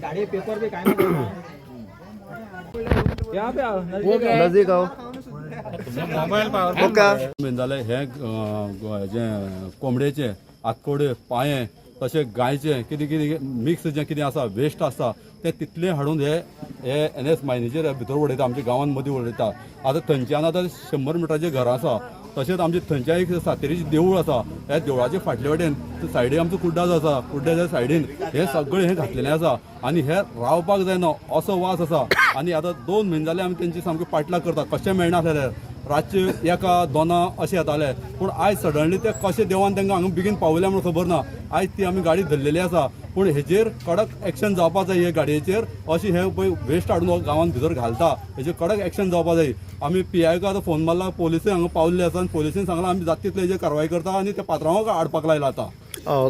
गाडी पेपर बी काय नाही या पे आओ, नजदीक आओ. नजदीक हांव ओके मेन जालें हे हेजें कोंबडेचें आतकोडे पाये तशें गायचें कितें कितें मिक्स जें कितें आसा वेस्ट आसा तें तितलें हाडून हे हे एन एस मायनीचेर भितर उडयता आमच्या गांवांत मदीं उडयता आतां थंयच्यान आतां शंबर मिटराचें घरां आसा तशेंच आमचे थंयच्या एक सातेरीचें देवूळ आसा ह्या देवळाचे फाटले वटेन सायडीक आमचो कुड्डा जो आसा कुड्ड्याच्या सायडीन हे सगळें हें घातलेलें आसा आनी हे रावपाक जायना असो वास आसा. आनी आतां दोन म्हयने जाले आमी तेंची सामकी पाटलाग करता कशें मेळना जाल्यार रातचे एका दोना अशें येताले पूण आयज सडनली ते कशें देवान तांकां हांगा बेगीन पावल्या म्हणून खबर ना. आयज ती आमी गाडी धरलेली आसा पूण हेजेर कडक एक्शन जावपा जाय हे गाडयेचेर. अशी हे पळय वेस्ट हाडून हो गांवांत भितर घालता. हेजेर कडक एक्शन जावपा जाय आमी पी आयका आतां फोन मारला पोलिसूय हांगा पावल्ले आसा. आनी पोलिसीन सांगलां आमी जाता तितले हेजेर कारवाय करता आनी ते पात्रांवाक हाडपाक लायला आतां.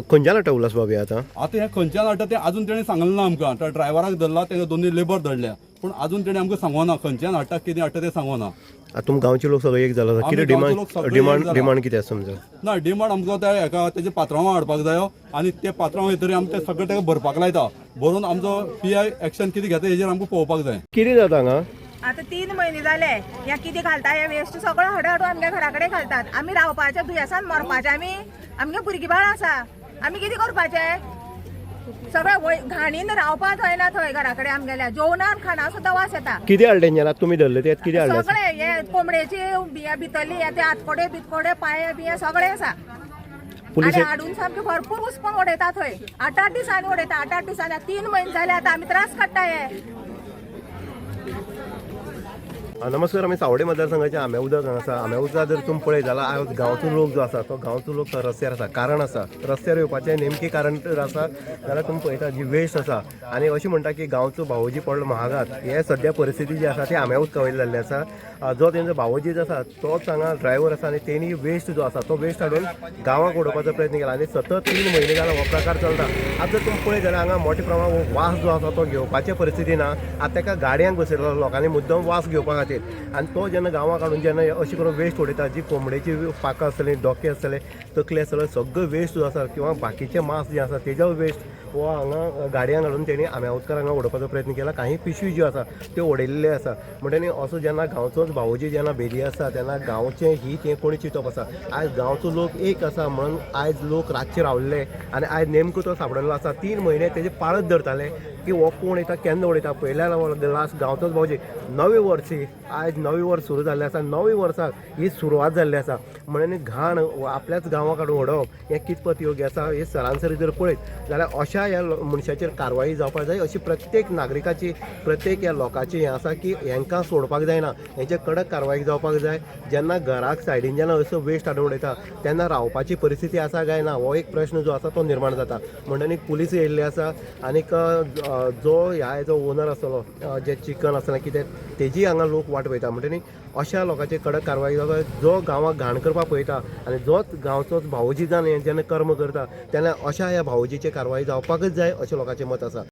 खंयच्यान हाडटा उल्हास बाबी आतां? आतां हें खंयच्यान हाडटा तें आजून तेणें सांगलें ना आमकां. आतां ड्रायव्हराक धरला तेका दोनूय लेबर धरल्या. पूण आजून तेणें आमकां सांगोना खंयच्यान हाडटा कितें हाडटा तें सांगोना आतां तुम गांवचे लोक सगळे एक जाला आमी कितें डिमांड डिमांड जाला. डिमांड कितें आसा समजा? ना डिमांड आमकां त्या हेका तेजे पात्रांवाक हाडपाक जायो आनी ते पात्रांव येतरी आमी ते सगळे तेका भरपाक लायता. भरून आमचो पी आय एक्शन कितें घेता हेजेर आमकां पळोवपाक जाय. कितें जाता हांगा? आता तीन महिने झाले. या किती घालता? हे वेस्ट सगळं हडू हडू आमच्या घराकडे घालतात. आम्ही रावपाच्या दुयेसान मरपाचे. आम्ही आमगे भुरगीं बाळ आसा. आम्ही किती करपाचे? सगळं वय- घाणीन रावपाक जायना थंय घराकडे आमगेल्या. जेवणात खाणा सुद्दां वास येता. कितें हाडलें आतां तुमी धरले ते कितें हाडलें सगळे हे कोंबड्याची बिया भितरली हे ते आतकोडे बितकोडे पाये बिये सगळे आसा पुलीस आणि हाडून सामके भरपूर उस्पंग उडयता थंय आठ आठ दिसांनी उडयता आठ आठ दिसांनी तीन महिने झाले आता आम्ही त्रास काडटा हा, नमस्कार आमी सावडे मतदारसंघाचे आंब्या उदक हांगा आसा आंब्या जर तुम्ही पळयत जाल्यार आयज गांवचो लोक जो आसा तो गांवचो लोक रस्त्यार आसा कारण आसा रस्त्यार येवपाचें नेमकें कारण जर आसा जाल्यार तुमी पळयता जी वेस्ट आसा आनी अशें म्हणटा की गांवचो भावोजी पडलो महागात हे सद्या परिस्थिती जी आसा ती आंब्या उदका वयली जाल्ली आसा जो तेंचो भावोजी जो आसा तोच हांगा ड्रायव्हर आसा आनी तेणी वेस्ट जो आसा तो वेस्ट हाडून गांवांक उडोवपाचो प्रयत्न केला आनी सतत तीन म्हयने जाल्यार हो प्रकार चलता. आतां जर तुमी पळयत जाल्यार हांगा मोठ्या प्रमाणात हो वास जो आसा तो घेवपाचे परिस्थिती ना आतां ताका गाडयांक बसयलो लोकांनी मुद्दम वास घेवपा खातीर आनी तो जेन्ना गांवां काडून जेन्ना अशी करून वेस्ट उडयता जी कोंबडेची पाकां आसतलीं डोके आसतले तकले आसतले सगळो वेस्ट जो आसा किंवा बाकीचे मांस जे आसा तेजो वेस्ट हो हांगा गाडयांक हाडून तेणी आम्या हांगा उडोवपाचो प्रयत्न केला. काही पिशवी ज्यो आसा त्यो उडयल्ले आसा म्हणटनी असो जेन्ना गांवचोच भावोजी जेन्ना बेदी आसा तेन्ना गांवचें ही तें कोणी चिंतप आसा आयज गांवचो लोक एक आसा म्हणून आयज लोक रातचे रावल्ले आनी आयज नेमको तो सापडलेलो आसा तीन म्हयने तेजे पाळत धरताले की हो कोण येता केन्ना उडयता पयल्या लास्ट गांवचोच भावजी नवे वर्सी आयज नवे वर्स सुरू जाल्लें आसा नवे वर्साक ही सुरवात जाल्ली आसा म्हणून घाण आपल्याच गांवा काडून उडोवप हें कितपत योग्य आसा हे सरासरी जर पळयत जाल्यार अशा ह्या मनशाचेर कारवाई जावपाक जाय अशी प्रत्येक नागरिकाची प्रत्येक ह्या लोकांची हें आसा की हेंकां सोडपाक जायना. हेंचे कडक कारवाई जावपाक जाय. जेन्ना घराक सायडीन जेन्ना असो वेस्ट हाडून उडयता तेन्ना रावपाची परिस्थिती आसा काय ना? हो एक प्रश्न जो आसा तो निर्माण जाता. म्हणटनी पुलीस येयल्ली आसा आनीक जो ह्या जो ओनर आसतलो जे चिकन आसतना कितें तेजी हांगा लोक वाट पळयता. म्हणटनी अशा लोकांचेर कडक कारवाई जावपाक जाय. जो गांवाक घाण करपाक पळयता आनी जोच गांवचोच भावोजी जावन हें जेन्ना कर्म करता तेन्ना अशा ह्या भावोजीचे कारवाई जावपाकच जाय अशें लोकांचें मत आसा